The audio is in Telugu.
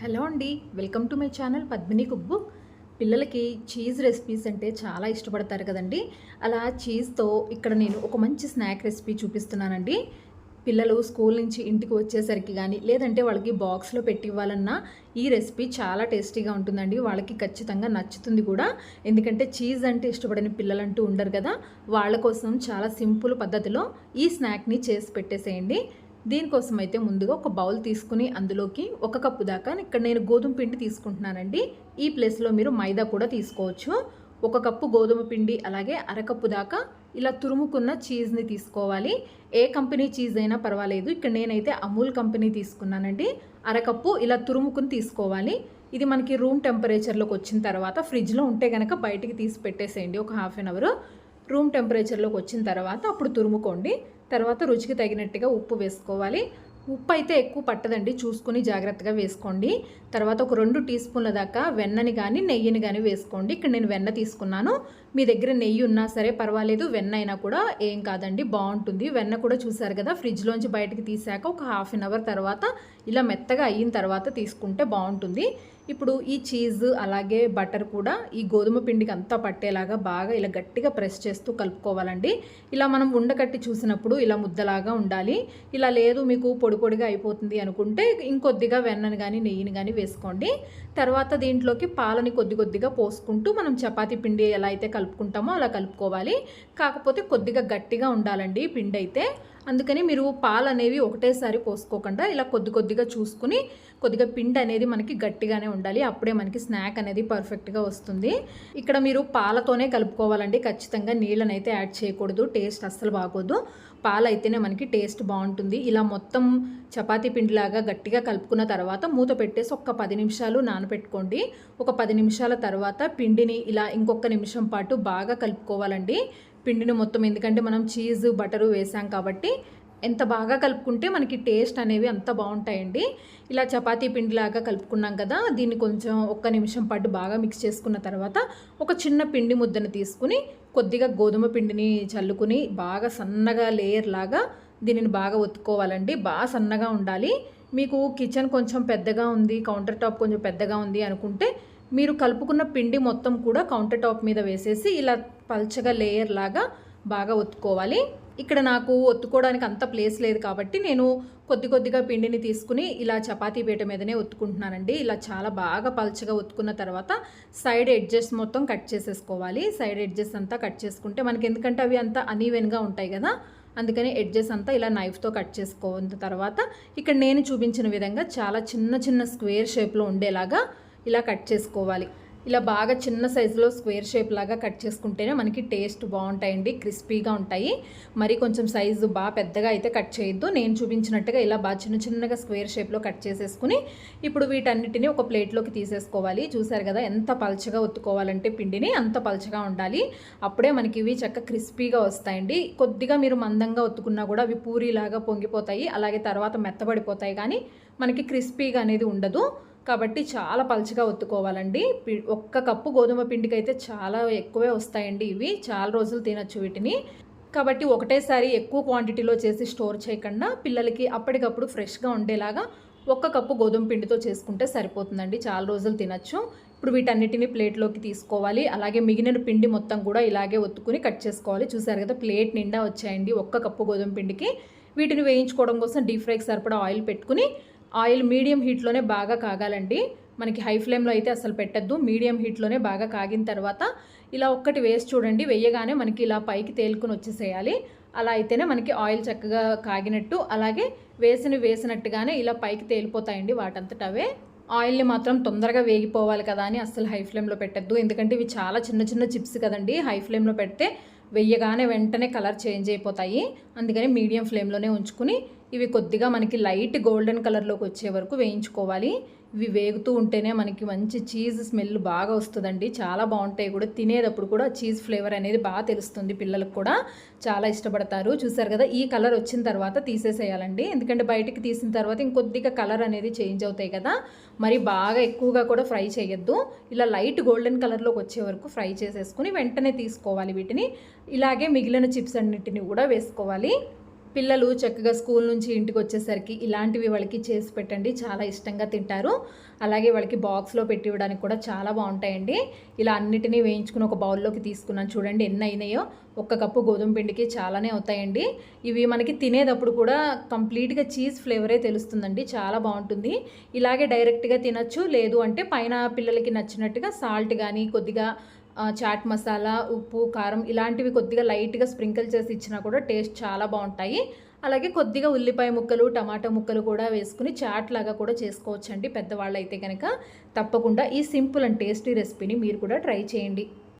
హలో అండి welcome to my channel Padmini Kubbu పిల్లలకి చీజ్ రెసిపీస్ అంటే చాలా ఇష్టపడతారు కదండి. అలా చీజ్తో ఇక్కడ నేను ఒక మంచి స్నాక్ రెసిపీ చూపిస్తున్నానండి. పిల్లలు స్కూల్ నుంచి ఇంటికి వచ్చేసరికి కానీ లేదంటే వాళ్ళకి బాక్స్లో పెట్టి ఇవ్వాలన్నా ఈ రెసిపీ చాలా టేస్టీగా ఉంటుందండి. వాళ్ళకి ఖచ్చితంగా నచ్చుతుంది కూడా. ఎందుకంటే చీజ్ అంటే ఇష్టపడని పిల్లలంటూ ఉండరు కదా. వాళ్ళ కోసం చాలా సింపుల్ పద్ధతిలో ఈ స్నాక్ని చేసి పెట్టేసేయండి. దీనికోసం అయితే ముందుగా ఒక బౌల్ తీసుకుని అందులోకి ఒక కప్పు దాకా ఇక్కడ నేను గోధుమ పిండి తీసుకుంటున్నానండి. ఈ ప్లేస్లో మీరు మైదా కూడా తీసుకోవచ్చు. ఒక కప్పు గోధుమ పిండి అలాగే అరకప్పు దాకా ఇలా తురుముకున్న చీజ్ని తీసుకోవాలి. ఏ కంపెనీ చీజ్ అయినా పర్వాలేదు. ఇక్కడ నేనైతే అమూల్ కంపెనీ తీసుకున్నానండి. అరకప్పు ఇలా తురుముకుని తీసుకోవాలి. ఇది మనకి రూమ్ టెంపరేచర్లోకి వచ్చిన తర్వాత ఫ్రిడ్జ్లో ఉంటే కనుక బయటికి తీసి పెట్టేసేయండి. ఒక హాఫ్ అన్ అవర్. రూమ్ టెంపరేచర్లోకి వచ్చిన తర్వాత అప్పుడు తురుముకోండి. తర్వాత రుచికి తగినట్టుగా ఉప్పు వేసుకోవాలి. ఉప్పు అయితే ఎక్కువ పట్టదండి. చూసుకుని జాగ్రత్తగా వేసుకోండి. తర్వాత ఒక రెండు టీ స్పూన్ల దాకా వెన్నని కానీ నెయ్యిని కానీ వేసుకోండి. ఇక్కడ నేను వెన్న తీసుకున్నాను. మీ దగ్గర నెయ్యి ఉన్నా సరే పర్వాలేదు. వెన్న అయినా కూడా ఏం కాదండి బాగుంటుంది. వెన్న కూడా చూసారు కదా ఫ్రిడ్జ్లోంచి బయటకు తీసాక ఒక హాఫ్ అన్ అవర్ తర్వాత ఇలా మెత్తగా అయిన తర్వాత తీసుకుంటే బాగుంటుంది. ఇప్పుడు ఈ చీజ్ అలాగే బటర్ కూడా ఈ గోధుమ పిండికి అంతా పట్టేలాగా బాగా ఇలా గట్టిగా ప్రెస్ చేస్తూ కలుపుకోవాలండి. ఇలా మనం ఉండకట్టి చూసినప్పుడు ఇలా ముద్దలాగా ఉండాలి. ఇలా లేదు మీకు పొడి పొడిగా అయిపోతుంది అనుకుంటే ఇంకొద్దిగా వెన్నను కానీ నెయ్యిని కానీ వేసుకోండి. తర్వాత దీంట్లోకి పాలని కొద్ది కొద్దిగా పోసుకుంటూ మనం చపాతీ పిండి ఎలా అయితే కలుపుకుంటామో అలా కలుపుకోవాలి. కాకపోతే కొద్దిగా గట్టిగా ఉండాలండి పిండి అయితే. అందుకని మీరు పాలు అనేవి ఒకటేసారి పోసుకోకుండా ఇలా కొద్ది కొద్దిగా చూసుకుని కొద్దిగా పిండి అనేది మనకి గట్టిగానే ఉండాలి. అప్పుడే మనకి స్నాక్ అనేది పర్ఫెక్ట్గా వస్తుంది. ఇక్కడ మీరు పాలతోనే కలుపుకోవాలండి. ఖచ్చితంగా నీళ్ళని అయితే యాడ్ చేయకూడదు. టేస్ట్ అస్సలు బాగోదు. పాలు అయితేనే మనకి టేస్ట్ బాగుంటుంది. ఇలా మొత్తం చపాతీ పిండిలాగా గట్టిగా కలుపుకున్న తర్వాత మూత పెట్టేసి ఒక్క పది నిమిషాలు నానబెట్టుకోండి ఒక పది నిమిషాల తర్వాత పిండిని ఇలా ఇంకొక నిమిషం పాటు బాగా కలుపుకోవాలండి. పిండిని మొత్తం ఎందుకంటే మనం చీజ్ బటరు వేసాం కాబట్టి ఎంత బాగా కలుపుకుంటే మనకి టేస్ట్ అనేవి అంత బాగుంటాయండి. ఇలా చపాతీ పిండిలాగా కలుపుకున్నాం కదా దీన్ని కొంచెం ఒక్క నిమిషం పాటు బాగా మిక్స్ చేసుకున్న తర్వాత ఒక చిన్న పిండి ముద్దను తీసుకుని కొద్దిగా గోధుమ పిండిని చల్లుకుని బాగా సన్నగా లేయర్ లాగా దీనిని బాగా ఒత్తుకోవాలండి. బాగా సన్నగా ఉండాలి. మీకు కిచెన్ కొంచెం పెద్దగా ఉంది కౌంటర్ టాప్ కొంచెం పెద్దగా ఉంది అనుకుంటే మీరు కలుపుకున్న పిండి మొత్తం కూడా కౌంటర్ టాప్ మీద వేసేసి ఇలా పల్చగా లేయర్ లాగా బాగా ఒత్తుకోవాలి. ఇక్కడ నాకు ఒత్తుకోవడానికి అంత ప్లేస్ లేదు కాబట్టి నేను కొద్ది కొద్దిగా పిండిని తీసుకుని ఇలా చపాతీ పీట మీదనే ఒత్తుకుంటున్నానండి. ఇలా చాలా బాగా పల్చగా ఒత్తుకున్న తర్వాత సైడ్ ఎడ్జెస్ మొత్తం కట్ చేసేసుకోవాలి. సైడ్ ఎడ్జెస్ అంతా కట్ చేసుకుంటే మనకి ఎందుకంటే అవి అంతా అనీవెన్గా ఉంటాయి కదా అందుకని ఎడ్జెస్ అంతా ఇలా నైఫ్తో కట్ చేసుకున్న తర్వాత ఇక్కడ నేను చూపించిన విధంగా చాలా చిన్న చిన్న స్క్వేర్ షేప్లో ఉండేలాగా ఇలా కట్ చేసుకోవాలి. ఇలా బాగా చిన్న సైజులో స్క్వేర్ షేప్ లాగా కట్ చేసుకుంటేనే మనకి టేస్ట్ బాగుంటాయండి క్రిస్పీగా ఉంటాయి. మరి కొంచెం సైజు బాగా పెద్దగా అయితే కట్ చేయొద్దు. నేను చూపించినట్టుగా ఇలా బాగా చిన్న చిన్నగా స్క్వేర్ షేప్లో కట్ చేసేసుకుని ఇప్పుడు వీటన్నిటిని ఒక ప్లేట్లోకి తీసేసుకోవాలి. చూసారు కదా ఎంత పలచగా ఒత్తుకోవాలంటే పిండిని అంత పలచగా ఉండాలి. అప్పుడే మనకి ఇవి చక్క క్రిస్పీగా వస్తాయండి. కొద్దిగా మీరు మందంగా ఒత్తుకున్నా కూడా అవి పూరీలాగా పొంగిపోతాయి. అలాగే తర్వాత మెత్తబడిపోతాయి. కానీ మనకి క్రిస్పీగా అనేది ఉండదు. కాబట్టి చాలా పలుచగా ఒత్తుకోవాలండి. ఒక్క కప్పు గోధుమ పిండికి అయితే చాలా ఎక్కువే వస్తాయండి ఇవి. చాలా రోజులు తినచ్చు వీటిని. కాబట్టి ఒకటేసారి ఎక్కువ క్వాంటిటీలో చేసి స్టోర్ చేయకుండా పిల్లలకి అప్పటికప్పుడు ఫ్రెష్గా ఉండేలాగా ఒక్క కప్పు గోధుమ పిండితో చేసుకుంటే సరిపోతుందండి. చాలా రోజులు తినచ్చు. ఇప్పుడు వీటన్నిటిని ప్లేట్లోకి తీసుకోవాలి. అలాగే మిగిలిన పిండి మొత్తం కూడా ఇలాగే ఒత్తుకుని కట్ చేసుకోవాలి. చూసారు కదా ప్లేట్ నిండా వచ్చాయండి ఒక్క కప్పు గోధుమ పిండికి. వీటిని వేయించుకోవడం కోసం డీప్ ఫ్రైకి సరిపడా ఆయిల్ పెట్టుకుని ఆయిల్ మీడియం హీట్లోనే బాగా కాగాలండి. మనకి హై ఫ్లేమ్లో అయితే అసలు పెట్టద్దు. మీడియం హీట్లోనే బాగా కాగిన తర్వాత ఇలా ఒక్కటి వేసి చూడండి. వేయగానే మనకి ఇలా పైకి తేలుకుని వచ్చేసేయాలి. అలా అయితేనే మనకి ఆయిల్ చక్కగా కాగినట్టు అలాగే వేసిన వేసినట్టుగానే ఇలా పైకి తేలిపోతాయండి వాటంతట అవే ఆయిల్ని మాత్రం తొందరగా వేగిపోవాలి కదా అని అస్సలు హై ఫ్లేమ్లో పెట్టద్దు. ఎందుకంటే ఇవి చాలా చిన్న చిన్న చిప్స్ కదండి. హై ఫ్లేమ్లో పెడితే వెయ్యగానే వెంటనే కలర్ చేంజ్ అయిపోతాయి. అందుకని మీడియం ఫ్లేమ్లోనే ఉంచుకుని ఇవి కొద్దిగా మనకి లైట్ గోల్డెన్ కలర్లోకి వచ్చే వరకు వేయించుకోవాలి. ఇవి వేగుతూ ఉంటేనే మనకి మంచి చీజ్ స్మెల్ బాగా వస్తుందండి. చాలా బాగుంటాయి కూడా. తినేటప్పుడు కూడా చీజ్ ఫ్లేవర్ అనేది బాగా తెలుస్తుంది. పిల్లలకు కూడా చాలా ఇష్టపడతారు. చూసారు కదా ఈ కలర్ వచ్చిన తర్వాత తీసేసేయాలండి. ఎందుకంటే బయటికి తీసిన తర్వాత ఇంకొద్దిగా కలర్ అనేది చేంజ్ అవుతాయి కదా. మరి బాగా ఎక్కువగా కూడా ఫ్రై చేయొద్దు. ఇలా లైట్ గోల్డెన్ కలర్లోకి వచ్చే వరకు ఫ్రై చేసేసుకుని వెంటనే తీసుకోవాలి వీటిని. ఇలాగే మిగిలిన చిప్స్ అన్నిటిని కూడా వేసుకోవాలి. పిల్లలు చక్కగా స్కూల్ నుంచి ఇంటికి వచ్చేసరికి ఇలాంటివి వాళ్ళకి చేసి పెట్టండి చాలా ఇష్టంగా తింటారు. అలాగే వాళ్ళకి బాక్స్లో పెట్టి ఇవ్వడానికి కూడా చాలా బాగుంటాయండి. ఇలా అన్నిటినీ వేయించుకుని ఒక బౌల్లోకి తీసుకున్నాను. చూడండి ఎన్ని అయినాయో. ఒక్క కప్పు గోధుమ పిండికి చాలానే అవుతాయండి. ఇవి మనకి తినేటప్పుడు కూడా కంప్లీట్గా చీజ్ ఫ్లేవరే తెలుస్తుందండి. చాలా బాగుంటుంది. ఇలాగే డైరెక్ట్గా తినచ్చు. లేదు అంటే పైన పిల్లలకి నచ్చినట్టుగా సాల్ట్ కానీ కొద్దిగా చాట్ మసాలా ఉప్పు కారం ఇలాంటివి కొద్దిగా లైట్గా స్ప్రింకిల్ చేసి ఇచ్చినా కూడా టేస్ట్ చాలా బాగుంటాయి. అలాగే కొద్దిగా ఉల్లిపాయ ముక్కలు టమాటా ముక్కలు కూడా వేసుకుని చాట్ లాగా కూడా చేసుకోవచ్చండి పెద్దవాళ్ళు అయితే కనుక తప్పకుండా ఈ సింపుల్ అండ్ టేస్టీ రెసిపీని మీరు కూడా ట్రై చేయండి.